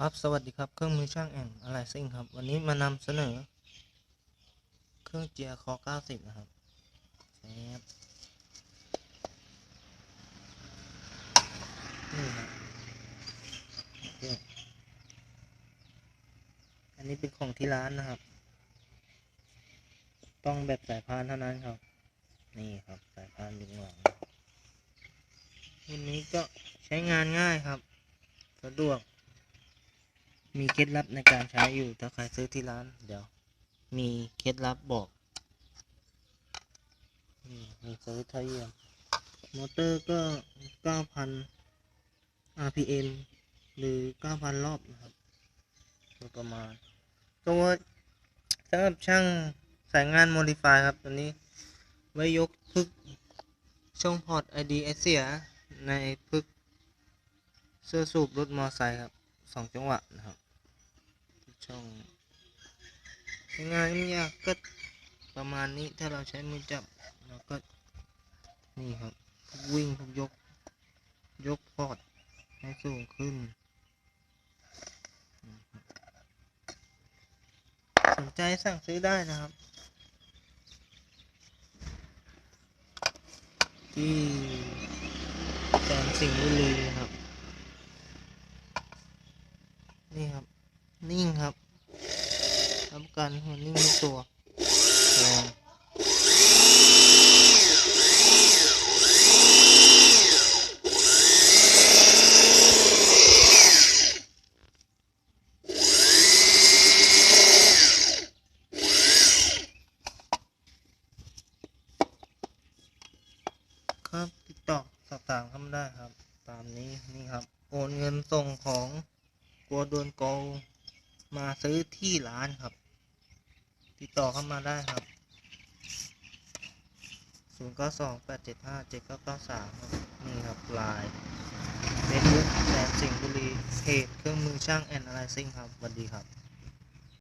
ครับสวัสดีครับเครื่องมือช่างแอนอะไรซิ่งครับ วันนี้มานำเสนอ เครื่องเจียคอ 90 นะครับแซบนี่ครับโอเคอันนี้เป็นของที่ร้านนะครับ ต้องแบบสายพานเท่านั้นครับ นี่ครับสายพานดึงหลังรุ่นนี้ก็ใช้งานง่ายครับ สะดวก มีเคล็ดลับในการใช้อยู่ถ้าใครซื้อที่ร้าน เดี๋ยว มีเคล็ดลับบอกนี่มีซื้อทะเยียมมอเตอร์ก็ 9,000 RPM หรือ 9,000 รอบนะครับโดยประมาณตัวสำหรับช่างสายงาน Modify ครับตัวนี้ ไว้ยกพึกช่องพอร์ต ID ไอเสีย ในพึกเสื้อสูบรถมอไซค์ครับสองจังหวะนะครับ ช่องงานไม่ยากก็ประมาณนี้ถ้าเราใช้มือจับเราก็นี่ครับวิ่งทุกยก ยกพอร์ตให้สูงขึ้น สนใจสั่งซื้อได้นะครับ ที่แสนสิงห์บุรีครับ นี่ครับ นิ่งครับรับกันหัวนิ่งทุกตัวครับติดต่อสอบถามเข้ามาได้ครับ ตามนี้นี่ครับ โอนเงินส่งของกลัวโดนโกง มาซื้อที่ร้านครับ ติดต่อเข้ามาได้ครับ 0 9 2 8 7 5 7 9 9 3ครับนี่ครับลายเฟซบุ๊กแสนสิงห์บุรีเพจเครื่องมือช่างแอนอะไรซิ่งครับสวัสดีครับ